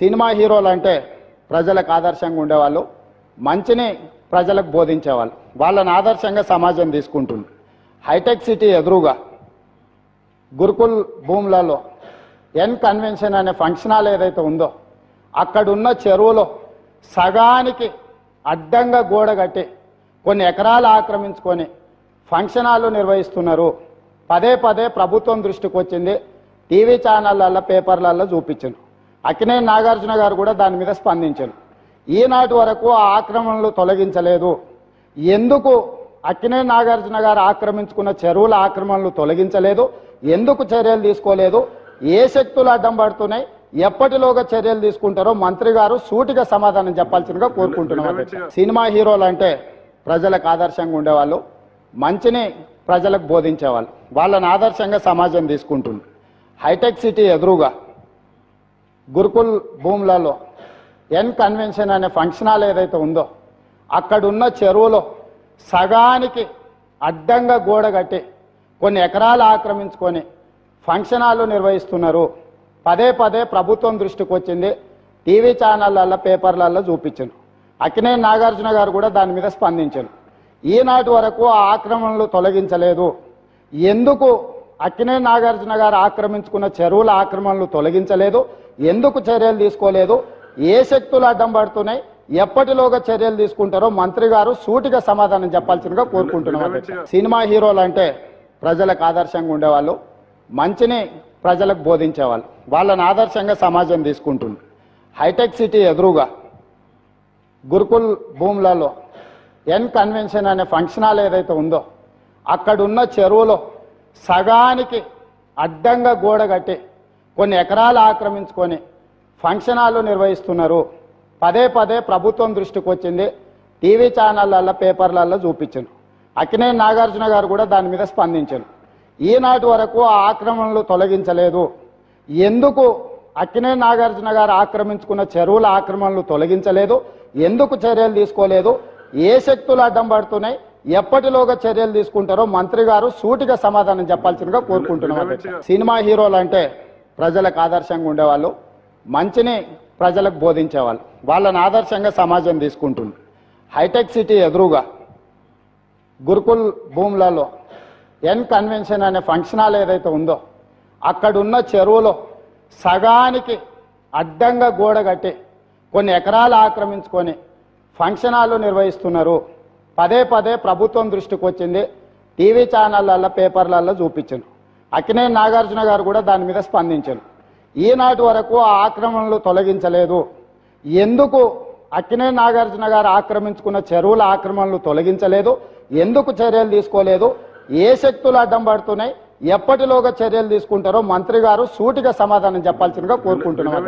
Cinema హీరోలు అంటే ప్రజలకు ఆదర్శంగా ఉండేవాళ్ళు మంచిని ప్రజలకు బోధించేవాళ్ళు. వాళ్ళని ఆదర్శంగా సమాజం తీసుకుంటుంది. హైటెక్ సిటీ ఎదురుగా గురుకుల్ భూములలో ఎన్ కన్వెన్షన్ అనే ఫంక్షన్ హాల్ ఏదైతే ఉందో అక్కడున్న చెరువులో సగానికి అడ్డంగా గోడ కట్టి కొన్ని ఎకరాలు ఆక్రమించుకొని ఫంక్షన్ హాల్ నిర్వహిస్తున్నారు. పదే పదే ప్రభుత్వం దృష్టికి వచ్చింది టీవీ ఛానళ్ళల్లో పేపర్లలో చూపించారు అక్కినే నాగార్జున గారు కూడా దాని మీద స్పందించారు. ఈనాటి వరకు ఆ ఆక్రమణలు తొలగించలేదు. ఎందుకు అక్కినే నాగార్జున గారు ఆక్రమించుకున్న చెరువుల ఆక్రమణలు తొలగించలేదు? ఎందుకు చర్యలు తీసుకోలేదు? ఏ శక్తులు అడ్డం పడుతున్నాయి? ఎప్పటిలోగా చర్యలు తీసుకుంటారో మంత్రి గారు సూటిగా సమాధానం చెప్పాల్సిందిగా కోరుకుంటున్నాం. సినిమా హీరోలు అంటే ప్రజలకు ఆదర్శంగా ఉండేవాళ్ళు మంచిని ప్రజలకు బోధించేవాళ్ళు. వాళ్ళని ఆదర్శంగా సమాజం తీసుకుంటుంది. హైటెక్ సిటీ ఎదురుగా గురుకుల్ భూములలో ఎన్ కన్వెన్షన్ అనే ఫంక్షన్ హాల్ ఏదైతే ఉందో అక్కడున్న చెరువులో సగానికి అడ్డంగా గోడ కట్టి కొన్ని ఎకరాలు ఆక్రమించుకొని ఫంక్షన్ హాల్ నిర్వహిస్తున్నారు. పదే పదే ప్రభుత్వం దృష్టికి వచ్చింది. టీవీ ఛానళ్ళల్లో పేపర్లలో చూపించాను. అక్కినే నాగార్జున గారు కూడా దాని మీద స్పందించారు ఈనాటి వరకు ఆ ఆక్రమణలు తొలగించలేదు. ఎందుకు అక్కినే నాగార్జున గారు ఆక్రమించుకున్న చెరువుల ఆక్రమణలు తొలగించలేదు? ఎందుకు చర్యలు తీసుకోలేదు? ఏ శక్తులు అడ్డం పడుతున్నాయి? ఎప్పటిలోగా చర్యలు తీసుకుంటారో మంత్రి గారు సూటిగా సమాధానం చెప్పాల్సిందిగా కోరుకుంటున్నాం. సినిమా హీరోలు అంటే ప్రజలకు ఆదర్శంగా ఉండేవాళ్ళు మంచిని ప్రజలకు బోధించేవాళ్ళు. వాళ్ళని ఆదర్శంగా సమాజం తీసుకుంటుంది. హైటెక్ సిటీ ఎదురుగా గురుకుల్ భూములలో ఎన్ కన్వెన్షన్ అనే ఫంక్షన్ హాల్ ఏదైతే ఉందో అక్కడున్న చెరువులో సగానికి అడ్డంగా గోడ కట్టి కొన్ని ఎకరాలు ఆక్రమించుకొని ఫంక్షన్ హాల్ నిర్వహిస్తున్నారు. పదే పదే ప్రభుత్వం దృష్టికి వచ్చింది. టీవీ ఛానళ్ళల్లో పేపర్లలో చూపించాను. అక్కినే నాగార్జున గారు కూడా దాని మీద స్పందించారు ఈనాటి వరకు ఆ ఆక్రమణలు తొలగించలేదు. ఎందుకు అక్కినే నాగార్జున గారు ఆక్రమించుకున్న చెరువుల ఆక్రమణలు తొలగించలేదు? ఎందుకు చర్యలు తీసుకోలేదు? ఏ శక్తులు అడ్డం పడుతున్నాయి? ఎప్పటిలోగా చర్యలు తీసుకుంటారో మంత్రి గారు సూటిగా సమాధానం చెప్పాల్సిందిగా కోరుకుంటున్నాం. అధ్యక్ష. సినిమా హీరోలు అంటే ప్రజలకు ఆదర్శంగా ఉండేవాళ్ళు మంచిని ప్రజలకు బోధించేవాళ్ళు. వాళ్ళని ఆదర్శంగా సమాజం తీసుకుంటుంది. హైటెక్ సిటీ ఎదురుగా గురుకుల్ భూములలో ఎన్ కన్వెన్షన్ అనే ఫంక్షన్ హాల్ ఏదైతే ఉందో అక్కడున్న చెరువులో సగానికి అడ్డంగా గోడ కట్టి కొన్ని ఎకరాలు ఆక్రమించుకొని ఫంక్షన్ హాల్ నిర్వహిస్తున్నారు. పదే పదే ప్రభుత్వం దృష్టికి వచ్చింది టీవీ ఛానళ్ళల్లో పేపర్లలో చూపించాను. అక్కినే నాగార్జున గారు కూడా దాని మీద స్పందించారు. ఈనాటి వరకు ఆ ఆక్రమణలు తొలగించలేదు. ఎందుకు అక్కినే నాగార్జున గారు ఆక్రమించుకున్న చెరువుల ఆక్రమణలు తొలగించలేదు? ఎందుకు చర్యలు తీసుకోలేదు? ఏ శక్తులు అడ్డం పడుతున్నాయి? ఎప్పటిలోగా చర్యలు తీసుకుంటారో మంత్రి గారు సూటిగా సమాధానం చెప్పాల్సిందిగా కోరుకుంటున్నాం.